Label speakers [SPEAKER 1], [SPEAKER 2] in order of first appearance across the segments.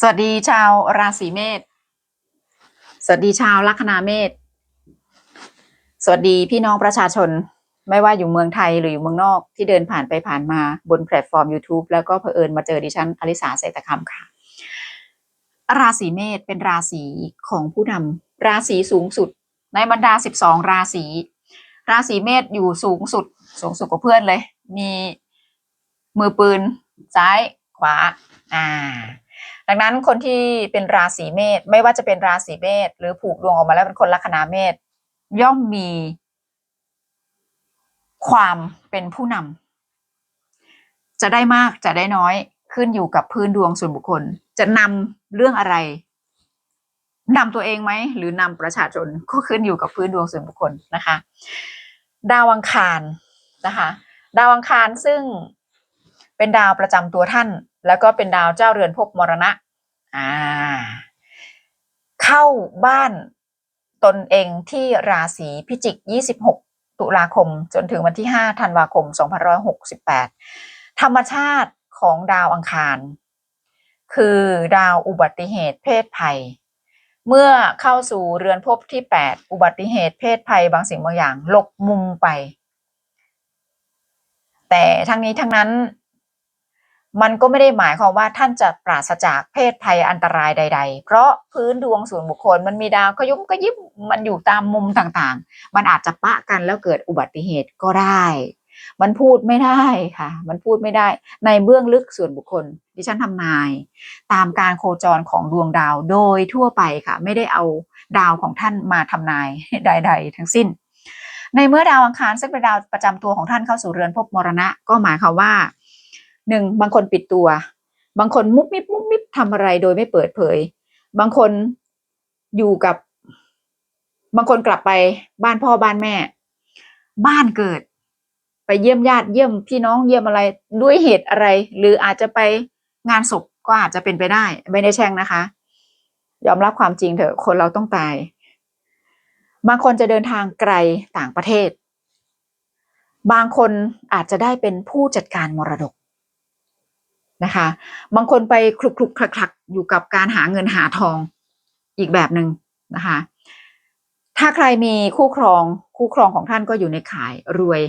[SPEAKER 1] สวัสดีชาวราศีเมษ สวัสดีชาวลัคนาเมษ สวัสดีพี่น้องประชาชน ไม่ว่าอยู่เมืองไทยหรืออยู่เมืองนอกที่เดินผ่านไปผ่านมาบนแพลตฟอร์ม YouTube แล้วก็เผอิญมาเจอดิฉันอลิสาเศรษฐคำค่ะ ราศีเมษเป็นราศีของผู้นำราศีสูงสุด ในบรรดา 12 ราศี ราศีเมษอยู่สูงสุด สูงสุดกว่าเพื่อนเลย มีมือปืน ซ้ายขวา อ่า ดังนั้นคนที่เป็นราศีเมษไม่ว่าจะเป็นราศีเมษหรือผูกดวงออกมาแล้วเป็นคนลัคนาเมษย่อมมีความเป็นผู้นำจะได้มากจะได้น้อยขึ้นอยู่กับพื้นดวงส่วนบุคคล จะนำเรื่องอะไรนำตัวเองไหมหรือนำประชาชนก็ขึ้นอยู่กับพื้นดวงส่วนบุคคลนะคะ ดาวอังคารนะคะ ดาวอังคารซึ่ง เป็นดาวประจำตัวท่าน แล้วก็เป็นดาวเจ้าเรือนภพมรณะอ่าเข้าบ้านตนเองที่ราศีพิจิก 26 ตุลาคม จนถึงวันที่ 5 ธันวาคม 2568 ธรรมชาติของดาวอังคาร คือดาวอุบัติเหตุเพศภัย เมื่อเข้าสู่เรือนภพที่ 8 อุบัติเหตุเพศภัยบางสิ่งบางอย่างหลบมุมไป แต่ทั้งนี้ทั้งนั้น มันก็ไม่ได้หมายความว่าท่านจะปราศจากเพศภัยอันตรายใด ๆ เพราะพื้นดวงส่วนบุคคลมันมีดาวขยุ้มกระยิบมันอยู่ตามมุมต่างๆ มันอาจจะปะกันแล้วเกิดอุบัติเหตุก็ได้ มันพูดไม่ได้ค่ะ มันพูดไม่ได้ ในเบื้องลึกส่วนบุคคล ดิฉันทำนาย ตามการโคจรของดวงดาวโดยทั่วไปค่ะ ไม่ได้เอาดาวของท่านมาทำนายใด ๆ ทั้งสิ้น ในเมื่อดาวอังคารซึ่งเป็นดาวประจำตัวของท่านเข้าสู่เรือนภพมรณะ ก็หมายความว่า หนึ่งบางคนปิดตัว บางคนมุบมิบมุบมิบทำอะไรโดยไม่เปิดเผย บางคนอยู่กับบางคนกลับไปบ้านพ่อบ้านแม่ บ้านเกิด ไปเยี่ยมญาติเยี่ยมพี่น้องเยี่ยมอะไรด้วยเหตุอะไร หรืออาจจะไปงานศพก็อาจจะเป็นไปได้ ไม่ได้แช่งนะคะ ยอมรับความจริงเถอะ คนเราต้องตาย บางคนจะเดินทางไกลต่างประเทศ บางคนอาจจะได้เป็นผู้จัดการมรดก นะคะ บางคนไปคลุกคลุกคลักคลักอยู่กับการหาเงินหาทองอีกแบบหนึ่งนะคะ ถ้าใครมีคู่ครองคู่ครองของท่านก็อยู่ในขายรวย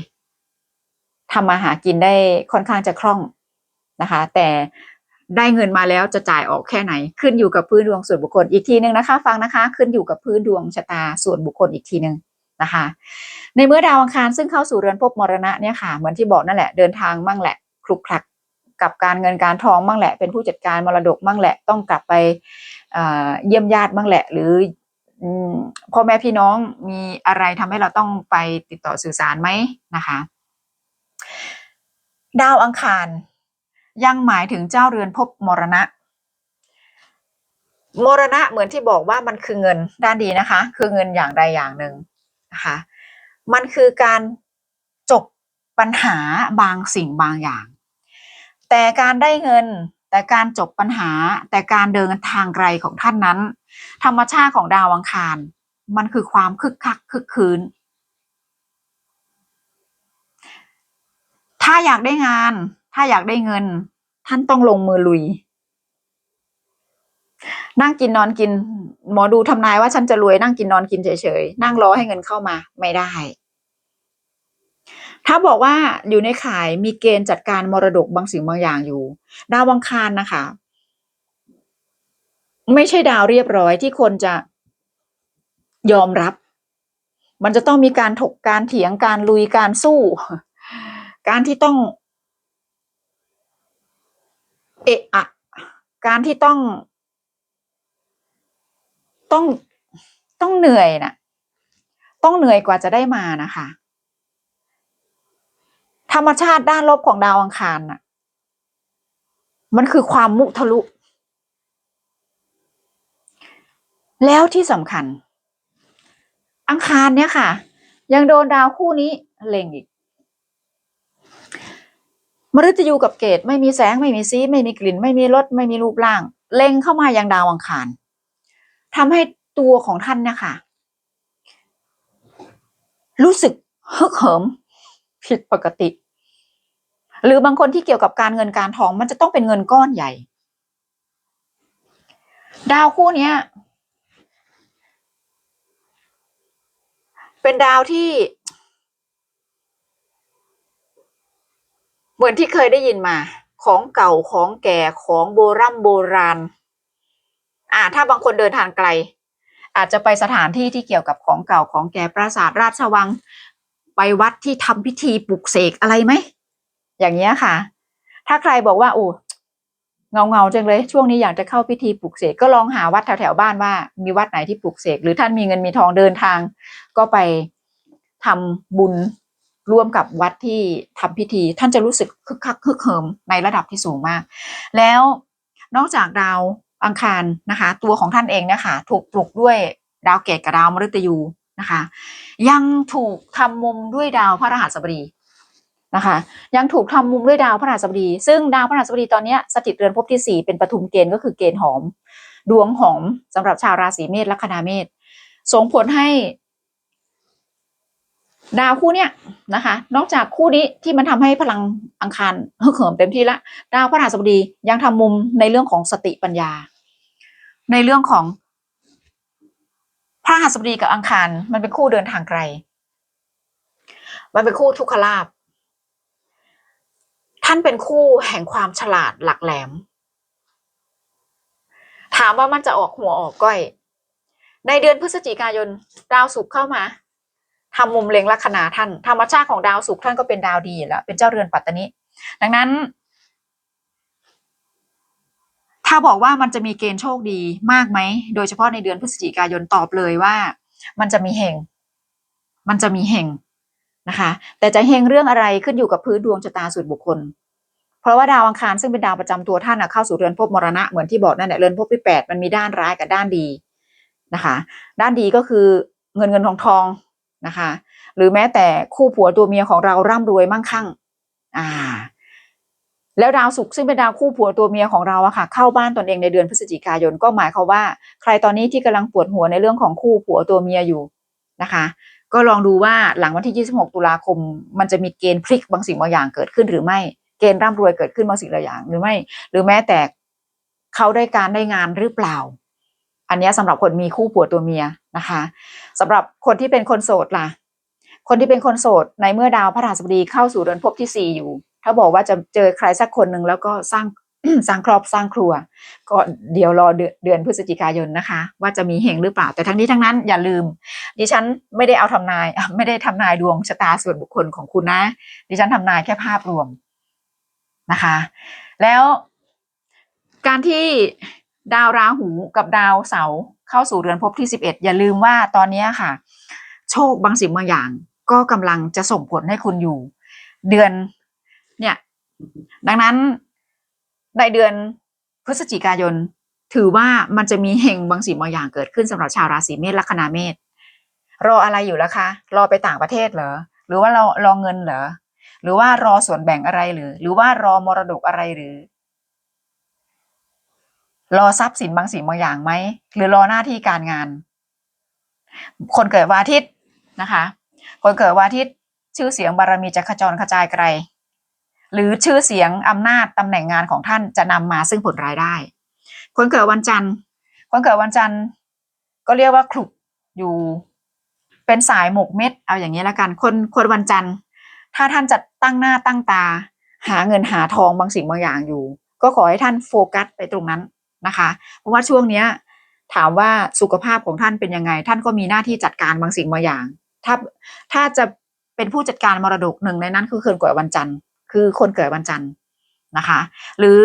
[SPEAKER 1] ทำมาหากินได้ค่อนข้างจะคล่องนะคะ แต่ได้เงินมาแล้วจะจ่ายออกแค่ไหน ขึ้นอยู่กับพื้นดวงส่วนบุคคลอีกทีหนึ่งนะคะ ฟังนะคะ ขึ้นอยู่กับพื้นดวงชะตาส่วนบุคคลอีกทีหนึ่งนะคะ ในเมื่อดาวอังคารซึ่งเข้าสู่เรือนภพมรณะเนี่ยค่ะเหมือนที่บอกนั่นแหละเดินทางมั่งแหละคลุกคลัก กับการเงินการทองมั่งแหละ เป็นผู้จัดการมรดกมั่งแหละ ต้องกลับไปเยี่ยมญาติมั่งแหละ หรือพ่อแม่พี่น้องมีอะไรทำให้เราต้องไปติดต่อสื่อสารไหมนะคะ ดาวอังคาร ยังหมายถึงเจ้าเรือนภพมรณะมรณะเหมือนที่บอกว่ามันคือเงินด้านดีนะคะ คือเงินอย่างใดอย่างหนึ่งนะคะมันคือการจบปัญหาบางสิ่งบางอย่าง แต่การได้เงิน แต่การจบปัญหา แต่การเดินทางไกลของท่านนั้น ธรรมชาติของดาวอังคาร มันคือความคึกคักคึกคืน ถ้าอยากได้งาน ถ้าอยากได้เงิน ท่านต้องลงมือลุย นั่งกินนอนกิน หมอดูทำนายว่าฉันจะรวยนั่งกินนอนกินเฉยๆ นั่งรอให้เงินเข้ามาไม่ได้ ถ้าบอกว่าอยู่ในข่ายมีเกณฑ์จัดการมรดกบางสิ่งบางอย่างอยู่ ดาววังคารนะคะ ไม่ใช่ดาวเรียบร้อยที่คนจะยอมรับ มันจะต้องมีการถกการเถียงการลุยการสู้ การที่ต้อง เอะอะ การที่ต้อง ต้องต้องเหนื่อยน่ะ ต้องเหนื่อยกว่าจะได้มานะคะ ธรรมชาติด้านลบของดาวอังคารน่ะ มันคือความมุทะลุ แล้วที่สำคัญ อังคารเนี่ยค่ะ ยังโดนดาวคู่นี้เล็งอีกมฤตยูกับเกตไม่มีแสงไม่มีสีไม่มีกลิ่น ไม่มีรสไม่มีรูปร่าง เล็งเข้ามายังดาวอังคารทำให้ตัวของท่านเนี่ยค่ะรู้สึกฮึกเหิมผิดปกติ หรือบางคนที่เกี่ยวกับการเงินการทองมันจะต้องเป็นเงินก้อนใหญ่ ดาวคู่นี้เป็นดาวที่ เหมือนที่เคยได้ยินมา ของเก่าของแก่ของโบรโบราณ อ่า ถ้าบางคนเดินทางไกล อาจจะไปสถานที่ที่เกี่ยวกับของเก่าของแก่ปราสาทราชวัง ไปวัดที่ทำพิธีปลุกเสกอะไรไหม อย่างเงี้ยค่ะ ถ้าใครบอกว่าอู้เงาเงาๆจังเลย ช่วงนี้อยากจะเข้าพิธีปลุกเสกก็ลองหาวัดแถวๆบ้านว่า มีวัดไหนที่ปลุกเสกหรือท่านมีเงินมีทองเดินทาง ก็ไปทำบุญร่วมกับวัดที่ทำพิธี ท่านจะรู้สึกคึกคักคึกเหิมในระดับที่สูงมาก แล้วนอกจากดาวอังคารนะคะ ตัวของท่านเองเนี่ยค่ะถูกปลุกด้วยดาวเกตกับดาวมฤตยูนะคะ ยังถูกทำมุมด้วยดาวพระรหัสบดี นะคะยังถูกทำมุมด้วยดาวพระรหัสบดี ซึ่งดาวพระรหัสบดีตอนนี้สถิตเรือนภพที่สี่เป็นปฐุมเกณฑ์ก็คือเกณฑ์หอม ดวงหอมสำหรับชาวราศีเมษลัคนาเมษส่งผลให้ ดาวคู่เนี้ยนะคะ นอกจากคู่นี้ที่มันทำให้พลังอังคารเหิมเต็มที่ละ ดาวพระรหัสบดียังทำมุมในเรื่องของสติปัญญา ในเรื่องของพระรหัสบดีกับอังคารมันเป็นคู่เดินทางไกล มันเป็นคู่ทุกขลาภ ท่านเป็นคู่แห่งความฉลาดหลักแหลม ถามว่ามันจะออกหัวออกก้อย ในเดือนพฤศจิกายนดาวศุกร์เข้ามาทำมุมเล็งลัคนาท่าน ธรรมชาติของดาวศุกร์ท่านก็เป็นดาวดีแล้วเป็นเจ้าเรือนปัตตนิดังนั้น ถ้าบอกว่ามันจะมีเกณฑ์โชคดีมากไหม โดยเฉพาะในเดือนพฤศจิกายนตอบเลยว่า มันจะมีเฮงมันจะมีเฮง นะคะ แต่จะเฮงเรื่องอะไรขึ้นอยู่กับพื้นดวงชะตาส่วนบุคคล เพราะว่าดาวอังคารซึ่งเป็นดาวประจำตัวท่านเข้าสู่เรือนภพมรณะเหมือนที่บอกนั่นแหละเรือนภพที่แปดมันมีด้านร้ายกับด้านดีนะคะ ด้านดีก็คือเงินเงินทองทองนะคะ หรือแม้แต่คู่ผัวตัวเมียของเราร่ำรวยมั่งคั่ง อ่า แล้วดาวศุกร์ซึ่งเป็นดาวคู่ผัวตัวเมียของเราอะค่ะ เข้าบ้านตนเองในเดือนพฤศจิกายนก็หมายความว่า ใครตอนนี้ที่กำลังปวดหัวในเรื่องของคู่ผัวตัวเมียอยู่ นะคะ ก็ลองดูว่าหลังวันที่ 26 ตุลาคม มันจะมีเกณฑ์พลิกบางสิ่งบางอย่างเกิดขึ้นหรือไม่เกณฑ์ร่ำรวยเกิดขึ้นบางสิ่งบางอย่าง หรือไม่ หรือแม้แต่เขาได้การได้งานหรือเปล่า อันนี้ยสำหรับคนมีคู่ผัวตัวเมียนะคะสำหรับคนที่เป็นคนโสดล่ะ คนที่เป็นคนโสดในเมื่อดาวพระราชบดีเข้าสู่เรือนภพที่สี่อยู่ ถ้าบอกว่าจะเจอใครสักคนหนึ่งแล้วก็สร้าง สร้างครอบสร้างครัว ก็เดี๋ยวรอเดือนพฤศจิกายนนะคะ ว่าจะมีเฮงหรือเปล่า แต่ทั้งนี้ทั้งนั้นอย่าลืม ดิฉันไม่ได้เอาทำนาย ไม่ได้ทำนายดวงชะตาส่วนบุคคลของคุณนะ ดิฉันทำนายแค่ภาพรวมนะคะ แล้วการที่ดาวราหูกับดาวเสาเข้าสู่เรือนภพที่สิบเอ็ดอย่าลืมว่าตอนนี้ค่ะ โชคบางสิ่งบางอย่าง ก็กำลังจะส่งผลให้คุณอยู่ เดือนเนี่ย ดังนั้น ในเดือนพฤศจิกายน ถือว่ามันจะมีเฮงบางสิ่งบางอย่างเกิดขึ้นสำหรับชาวราศีเมษลัคนาเมษรออะไรอยู่ล้วคะ รอไปต่างประเทศเหรอ หรือว่ารอรอเงินเหรอ หรือว่ารอส่วนแบ่งอะไรหรือ หรือว่ารอมรดกอะไรหรือ รอทรัพย์สินบางสิ่งบางอย่างไหม หรือรอหน้าที่การงาน คนเกิดวันอาทิตย์นะคะ คนเกิดวันอาทิตย์ชื่อเสียงบารมีจะขจรกระจายไกล หรือชื่อเสียงอำนาจตำแหน่งงานของท่านจะนำมาซึ่งผลรายได้ คนเกิดวันจันทร์คนเกิดวันจันทร์ก็เรียกว่าคลุกอยู่เป็นสายหมกเม็ดเอาอย่างนี้ละกันคนคนวันจันทร์ถ้าท่านจะตั้งหน้าตั้งตา หาเงินหาทองบางสิ่งบางอย่างอยู่ ก็ขอให้ท่านโฟกัสไปตรงนั้นนะคะ เพราะว่าช่วงเนี้ยถามว่าสุขภาพของท่านเป็นยังไง ท่านก็มีหน้าที่จัดการบางสิ่งบางอย่าง ถ้าถ้าจะเป็นผู้จัดการมรดกหนึ่งในนั้นคือคนเกิดวันจันทร์ คือคนเกิดวันจันทร์นะคะ หรือ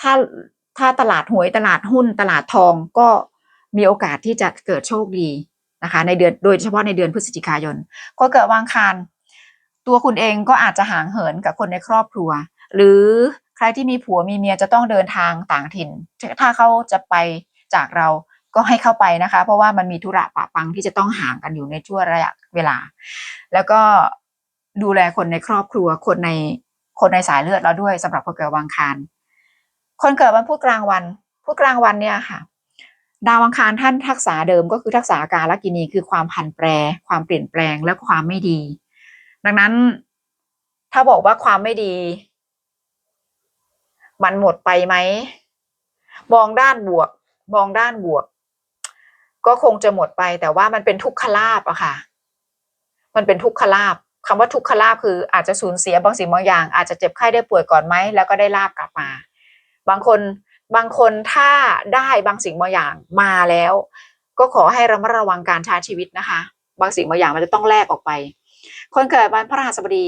[SPEAKER 1] ถ้าถ้าตลาดหวยตลาดหุ้นตลาดทองก็มีโอกาสที่จะเกิดโชคดีนะคะ ในเดือนโดยเฉพาะในเดือนพฤศจิกายนคนเกิดวางคารตัวคุณเองก็อาจจะห่างเหินกับคนในครอบครัว หรือใครที่มีผัวมีเมียจะต้องเดินทางต่างถิ่น ถ้าเขาจะไปจากเราก็ให้เข้าไปนะคะ เพราะว่ามันมีธุระปะปังที่จะต้องห่างกันอยู่ในช่วงระยะเวลา แล้วก็ดูแลคนในครอบครัวคนใน คนในสายเลือดเราด้วยสำหรับคนเกิดวังคารคนเกิดวันพุธกลางวันพุธกลางวันเนี่ยค่ะ ดาวอังคารท่านทักษะเดิมก็คือทักษะการลกินีคือความผันแปร ความเปลี่ยนแปลงและความไม่ดี ดังนั้นถ้าบอกว่าความไม่ดี มันหมดไปไหมมองด้านบวก มองด้านบวก ก็คงจะหมดไปแต่ว่ามันเป็นทุกขลาบอะค่ะ มันเป็นทุกขลาบ คำว่าทุกขลาบคืออาจจะสูญเสียบางสิ่งบางอย่าง อาจจะเจ็บไข้ได้ป่วยก่อนไหมแล้วก็ได้ลาบกลับมา บางคนบางคนถ้าได้บางสิ่งบางอย่างมาแล้ว ก็ขอให้ระมัดระวังการใช้ชีวิตนะคะ บางสิ่งบางอย่างมันจะต้องแลกออกไป คนเกิดวันพระราชบดี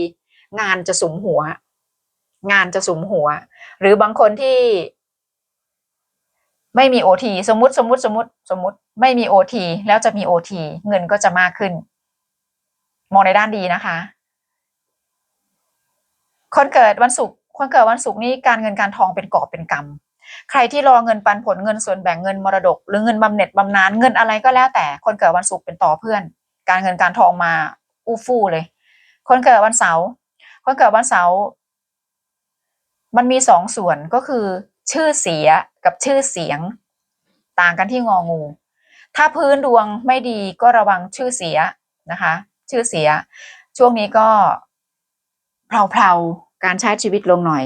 [SPEAKER 1] งานจะสุมหัว งานจะสุมหัว หรือบางคนที่ ไม่มีโอทีสมมติสมมติสมมติสมมติ ไม่มีโอทีแล้วจะมีโอทีเงินก็จะมากขึ้น มองในด้านดีนะคะ คนเกิดวันศุกร์คนเกิดวันศุกร์นี้การเงินการทองเป็นกอบเป็นกำใครที่รอเงินปันผลเงินส่วนแบ่งเงินมรดก หรือเงินบำเหน็จบำนาญเงินอะไรก็แล้วแต่ คนเกิดวันศุกร์เป็นต่อเพื่อน การเงินการทองมาอู้ฟู่เลย คนเกิดวันเสาร์คนเกิดวันเสาร์มันมีสองส่วนก็คือ ชื่อเสียกับชื่อเสียง ต่างกันที่งองู ถ้าพื้นดวงไม่ดีก็ระวังชื่อเสียนะคะ ชื่อเสีย ช่วงนี้ก็เพลาๆการใช้ชีวิตลงหน่อย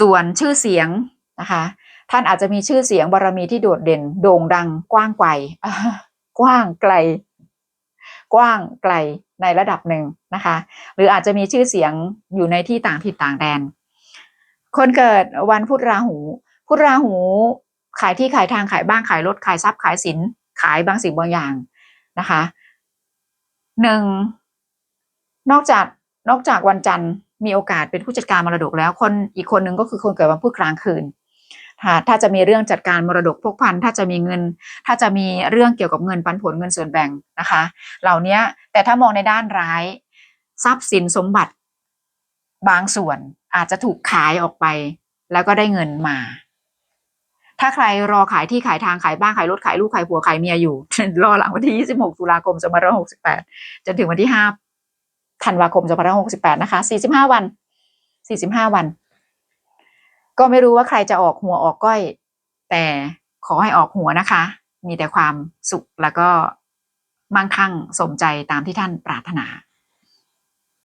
[SPEAKER 1] ส่วนชื่อเสียงนะคะ ท่านอาจจะมีชื่อเสียงบารมีที่โดดเด่น โด่งดัง กว้างไกลกว้างไกล กว้างไกลในระดับหนึ่งนะคะ หรืออาจจะมีชื่อเสียงอยู่ในที่ต่างถิ่นต่างแดน คนเกิดวันพุธราหู พุธราหู ขายที่ขายทางขายบ้านขายรถขายทรัพย์ขายสินขายบางสิ่งบางอย่างนะคะ หนึ่งนอกจากนอกจากวันจันทร์มีโอกาสเป็นผู้จัดการมรดกแล้ว คนอีกคนหนึ่งก็คือคนเกิดวันพุธกลางคืนถ้าถ้าจะมีเรื่องจัดการมรดกพวกพันถ้าจะมีเงิน ถ้าจะมีเรื่องเกี่ยวกับเงินปันผลเงินส่วนแบ่งนะคะ เหล่านี้แต่ถ้ามองในด้านร้าย ทรัพย์สินสมบัติบางส่วนอาจจะถูกขายออกไป แล้วก็ได้เงินมา ถ้าใครรอขายที่ขายทางขายบ้านขายรถขายลูกขายผัวขายเมียอยู่ รอหลังวันที่ 26 ตุลาคม 2568 จนถึงวันที่ 5 ธันวาคม 2568 นะคะ 45 วัน 45 วัน ก็ไม่รู้ว่าใครจะออกหัวออกก้อย แต่ขอให้ออกหัวนะคะ มีแต่ความสุขแล้วก็มั่งคั่งสมใจตามที่ท่านปรารถนา